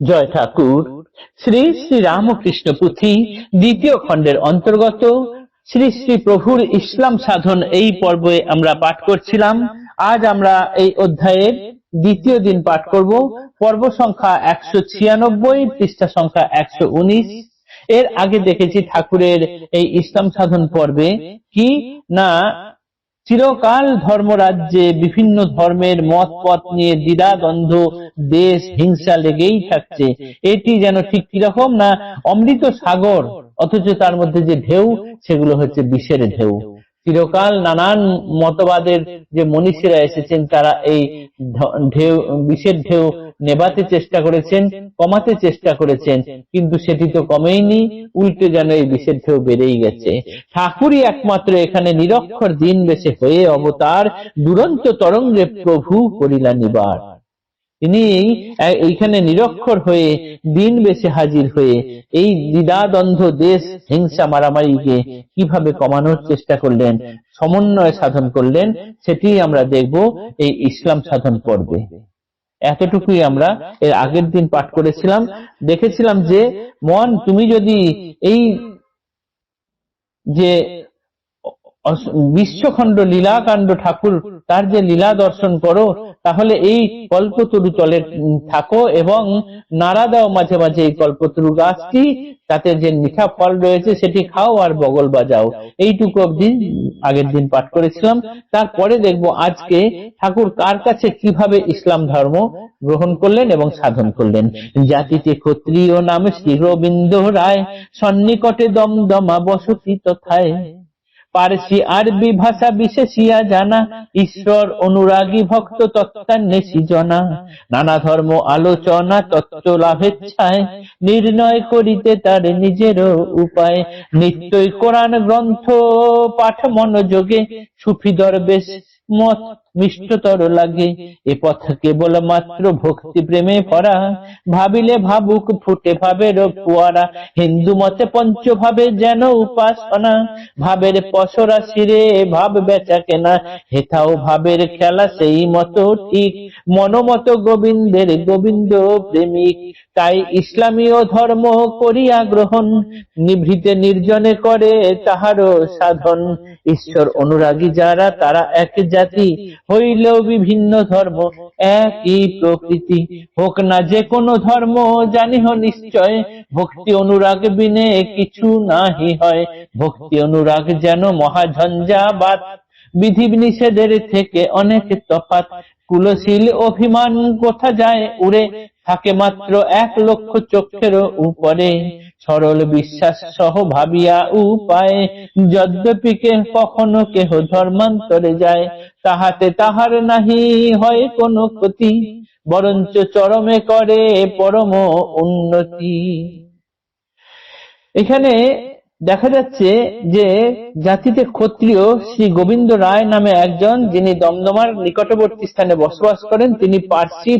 জয় ঠাকুর। শ্রী শ্রী রামকৃষ্ণ পুঁথি দ্বিতীয় খণ্ডের অন্তর্গত। শ্রী শ্রী প্রভুর ইসলাম সাধন এই পর্বে আমরা পাঠ করছিলাম। আজ আমরা এই অধ্যায়ের দ্বিতীয় দিন পাঠ করব। পর্ব সংখ্যা একশো ছিয়ানব্বই, পৃষ্ঠা সংখ্যা একশো উনিশ। এর আগে দেখেছি ঠাকুরের এই ইসলাম সাধন পর্বে কি? না চিরকাল ধর্মরাজ্যে বিভিন্ন ধর্মের মত পথ নিয়ে দ্বিধা দেশ, হিংসা লেগেই থাকছে। এটি যেন ঠিক কীরকম না অমৃত সাগর, অথচ তার মধ্যে যে ঢেউ, সেগুলো হচ্ছে বিষের ঢেউ। চিরকাল নানান মতবাদের যে মনীষীরা এসেছেন, তারা এই ঢেউ, বিষের ঢেউ নেবাতে চেষ্টা করেছেন, কমাতে চেষ্টা করেছেন, কিন্তু সেটি তো কমেইনি, উল্টে যেন এই বিষের ঢেউ বেড়েই গেছে। ঠাকুরই একমাত্র এখানে নিরক্ষর দিন বেশে হয়ে অবতার, দুরন্ত তরঙ্গে প্রভু করিলা নিবার তিনি এইখানে নিরক্ষর হয়ে, দিন বেশে হাজির হয়ে, এই দ্বিধাদ্বন্দ্ব, দেশ, হিংসা, মারামারিকে কীভাবে কমানোর চেষ্টা করলেন, সমন্বয় সাধন করলেন সেটি আমরা দেখব এই ইসলাম সাধন পর্বে। এতটুকুই আমরা এর আগের দিন পাঠ করেছিলাম। দেখেছিলাম যে, মন, তুমি যদি এই যে বিশ্বখণ্ড লীলাকাণ্ড ঠাকুর, তার যে লীলা দর্শন করো তাহলে এই কল্পতরু তলে থাকো এবং নাড়া দাও মাঝে মাঝে এই কল্পতরু গাছটি, তাতে যে মিঠা ফল রয়েছে সেটি খাও আর বগল বাজাও। এইটুকু অবধি আগের দিন পাঠ করেছিলাম। তারপরে দেখব আজকে ঠাকুর কার কাছে কীভাবে ইসলাম ধর্ম গ্রহণ করলেন এবং সাধন করলেন। জাতিতে ক্ষত্রিয় নামে শ্রী রবীন্দ্র রায়, সন্নিকটে দমদমা বসতি তথায়। পারসি আরবি ভাষা বিশেষিয়া জানা, ঈশ্বর অনুরাগী ভক্ত তত্ত্বান্বেষী জনা। নানা ধর্ম আলোচনা তত্ত্ব লাভেচ্ছায়, নির্ণয় করিতে তার নিজের উপায়। নিত্যই কোরআন গ্রন্থ, পাঠ মনোযোগে, সুফি দরবেশ, মত মিষ্টতর লাগে। এ পথ কেবল মাত্র ভক্তি প্রেমে ভরা। ভাবিলে ভাবুক ফুটে ভাবের ফুয়ারা হিন্দু মতে পঞ্চভাবে যেন উপাসনা। ভাবের পসরা শিরে ভাব বেচা কেনা। হেথাও ভাবের খেলা সেই মতো ঠিক। মনোমত গোবিন্দের গোবিন্দ প্রেমিক। তাই ইসলামীয় ধর্ম করিয়া গ্রহণ। নিভৃতে নির্জনে করে তাহারও সাধন। ঈশ্বর অনুরাগী যারা, তারা এক জাতি। হইলেও বিভিন্ন ধর্ম একই প্রকৃতি। হোক না যে কোনো ধর্ম, জানিহ নিশ্চয়, ভক্তি অনুরাগ বিনে কিছু নাহি হয়। ভক্তি অনুরাগ যেন মহাঝঞ্ঝাবাদ বিধি নিষেধের থেকে অনেক তফাৎ কুলশীল অভিমান কোথা যায় উড়ে থাকে মাত্র এক লক্ষ চক্ষের উপরে। সরল বিশ্বাস সহ ভাবিয়া উপায় যদ্যপি কে কখনো কেহ ধর্মান্তরে যায়, তাহাতে তাহার নাহি হয় কোনো ক্ষতি, বরঞ্চ চরমে করে পরম উন্নতি। এখানে দেখা যাচ্ছে যে জাতিতে ক্ষত্রিয় শ্রী গোবিন্দ রায় নামে একজন যিনি দমদমার নিকটবর্তী স্থানে বসবাস করেন, তিনি পার্সি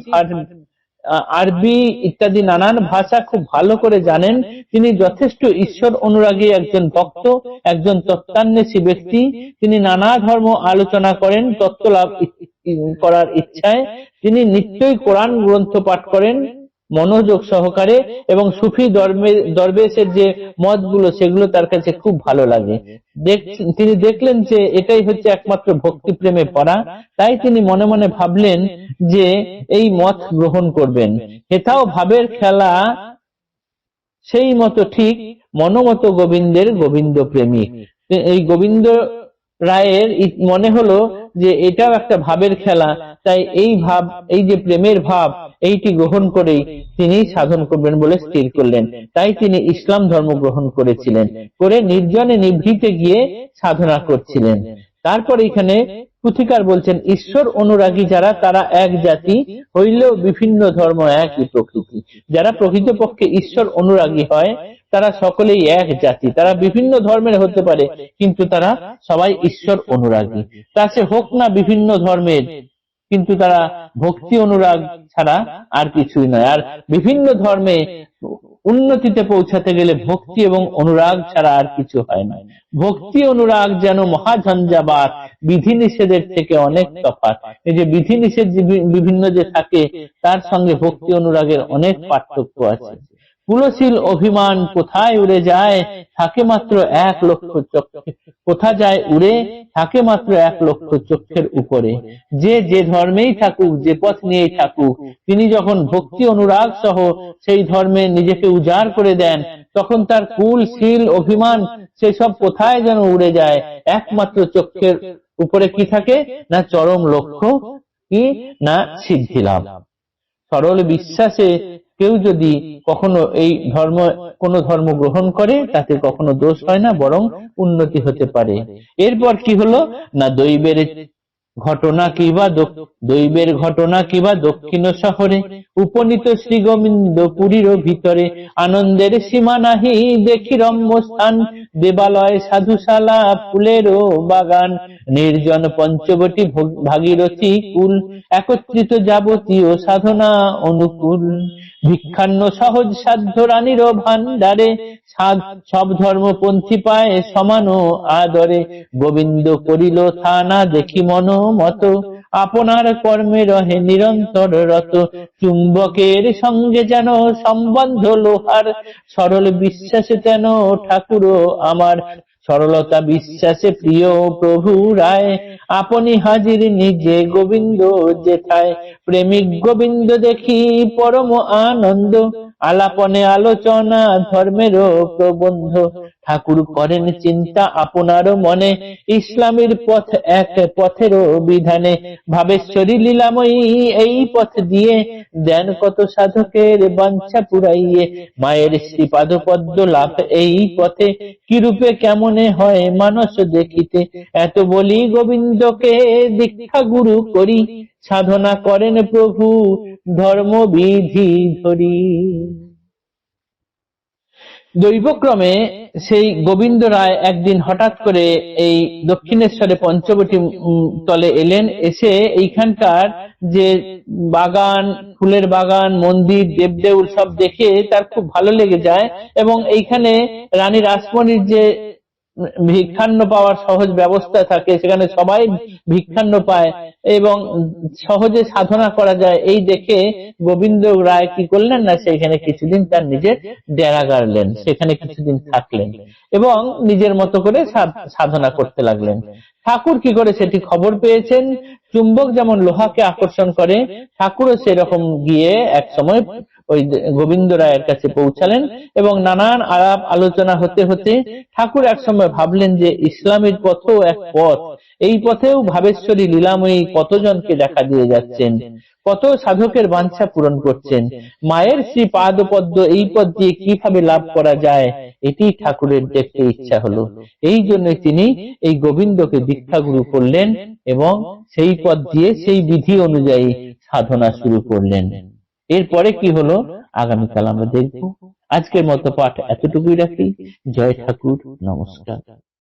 আরবি ইত্যাদি নানান ভাষা খুব ভালো করে জানেন। তিনি যথেষ্ট ঈশ্বর অনুরাগী একজন ভক্ত, একজন তত্ত্বান্বেষী ব্যক্তি। তিনি নানা ধর্ম আলোচনা করেন, তত্ত্ব লাভ করার ইচ্ছায়। তিনি নিত্যই কোরআন গ্রন্থ পাঠ করেন। মনোযোগ সহকারে এবং সুফি দরবে- দরবেশের যে মতগুলো, সেগুলো তার কাছে খুব ভালো লাগে। তিনি দেখলেন যে এটাই হচ্ছে একমাত্র ভক্তি প্রেমে পড়া। তাই তিনি মনে মনে ভাবলেন যে এই মত গ্রহণ করবেন। হেথাও ভাবের খেলা সেই মতো ঠিক, মনোমত গোবিন্দের গোবিন্দ প্রেমিক এই গোবিন্দ রায়ের মনে হলো যে এটাও একটা ভাবের খেলা। তাই এই ভাব, এই যে প্রেমের ভাব এইটি গ্রহণ করেই তিনি সাধন করবেন বলে স্থির করলেন। তাই তিনি ইসলাম ধর্ম গ্রহণ করেছিলেন, করে নির্জনে নিভৃতে গিয়ে সাধনা করছিলেন। তারপর এখানে পুথিকার বলছেন, ঈশ্বর অনুরাগী যারা, তারা এক জাতি, হইলেও বিভিন্ন ধর্ম একই প্রকৃতি। যারা প্রকৃতপক্ষে ঈশ্বর অনুরাগী হয়, তারা সকলেই এক জাতি। তারা বিভিন্ন ধর্মের হতে পারে, কিন্তু তারা সবাই ঈশ্বর অনুরাগী। তা সে হোক না বিভিন্ন ধর্মের কিন্তু তারা ভক্তি অনুরাগ ছাড়া আর কিছুই নয়। আর বিভিন্ন ধর্মে উন্নতিতে পৌঁছাতে গেলে ভক্তি এবং অনুরাগ ছাড়া আর কিছু হয় না। ভক্তি অনুরাগ যেন মহাঝঞ্ঝাবাত বিধি নিষেধের থেকে অনেক তফাৎ। এই যে বিধি নিষেধ যে বিভিন্ন যে থাকে, তার সঙ্গে ভক্তি অনুরাগের অনেক পার্থক্য আছে। পুলশীল অভিমান কোথায় উড়ে যায়? থাকে মাত্র এক লক্ষ চক্ষে। কোথা যায় উড়ে? থাকে মাত্র এক লক্ষ চক্ষের উপরে। যে যে ধর্মেই থাকুক, যে পথ নিয়েই থাকুক, তিনি যখন ভক্তি অনুরাগ সহ সেই ধর্মে নিজেকে উজাড় করে দেন, তখন তার কুল, শীল, অভিমান, সেসব কোথায় যেন উড়ে যায়? একমাত্র চক্ষের উপরে কি থাকে? না চরম লক্ষ্য কি? না সিদ্ধি লাভ সরল বিশ্বাসে কেউ যদি কখনো এই ধর্ম, কোন ধর্ম গ্রহণ করে, তাতে কখনো দোষ হয় না, বরং উন্নতি হতে পারে। এরপর কি হলো? না দৈবের ঘটনা কিবা দৈবের ঘটনা কিবা দক্ষিণ শহরে, উপনীত শ্রী গোবিন্দ পুরীর ভিতরে। আনন্দের সীমা নাহি দেখি রম্য স্থান দেবালয়, সাধুশালা, ফুলেরও বাগান। নির্জন পঞ্চবটি ভোগ- ভাগীরথী কুল, একত্রিত যাবতীয় সাধনা অনুকূল। ভিক্ষান্ন সহজ সাধ্য রানীর ভান্ডারে সব ধর্মপন্থী পায় সমান আদরে। গোবিন্দ করিল থানা দেখি মন মত, আপনার কর্মে রহে নিরন্তর রত। চুম্বকের সঙ্গে যেন সম্বন্ধ লোহার, সরল বিশ্বাসে যেন ঠাকুর আমার। সরলতা বিশ্বাসে প্রিয় প্রভু রায়, আপনি হাজির নিজে গোবিন্দ যেথায় প্রেমিক গোবিন্দ দেখি পরম আনন্দ, আলাপনে আলোচনা ধর্মেরও প্রবন্ধ। ঠাকুর করেন চিন্তা আপনারও মনে, ইসলামের পথ এক পথেরও বিধানে। ভাবেশ্বরী লীলাময়ী এই পথ দিয়ে দেন কত সাধকের বাঞ্ছা পুরাইয়ে। মায়ের শ্রীপাদ পদ্ম লাভ এই পথে, কিরূপে কেমনে হয় মানস দেখিতে। এত বলি গোবিন্দকে দীক্ষা গুরু করি, সাধনা করেন প্রভু ধর্মবিধি ধরি। দৈবক্রমে সেই গোবিন্দ রায় একদিন হঠাৎ করে এই দক্ষিণেশ্বরে পঞ্চবটী তলে এলেন। এসে এইখানকার যে বাগান, ফুলের বাগান, মন্দির, দেবদেউল সব দেখে তার খুব ভালো লেগে যায় এবং এইখানে রানী রাসমণির যে ভিক্ষান্ন পাওয়ার সহজ ব্যবস্থা থাকে, সেখানে সবাই ভিক্ষান্ন পায় এবং সহজে সাধনা করা যায়। এই দেখে গোবিন্দ রায় কি করলেন না, সেখানে কিছুদিন তার নিজের ডেরা গাড়লেন, সেখানে কিছুদিন থাকলেন এবং নিজের মতো করে সাধ- সাধনা করতে লাগলেন। ঠাকুর কি করে সেটি খবর পেয়েছেন? চুম্বক যেমন লোহাকে আকর্ষণ করে, ঠাকুরও সেরকম গিয়ে এক সময় ওই গোবিন্দ রায়ের কাছে পৌঁছালেন এবং নানান আলাপ আলোচনা হতে হতে ঠাকুর এক সময় ভাবলেন যে ইসলামের পথও এক পথ। এই পথেও ভাবেশ্বরী লীলাময়ী কতজনকে দেখা দিয়ে যাচ্ছেন? কত সাধকের বাঞ্ছা পূরণ করছেন? মায়ের শ্রী পাদ পদ্ম এই পথ দিয়ে কীভাবে লাভ করা যায়? এটি ঠাকুরের দেখতে ইচ্ছা হলো। এই জন্য তিনি এই গোবিন্দকে দীক্ষা গুরু করলেন এবং সেই পথ দিয়ে সেই বিধি অনুযায়ী সাধনা শুরু করলেন। এরপরে কি হলো? আগামীকাল আমরা দেখব। আজকের মতো পাঠ এতটুকুই রাখি। জয় ঠাকুর নমস্কার।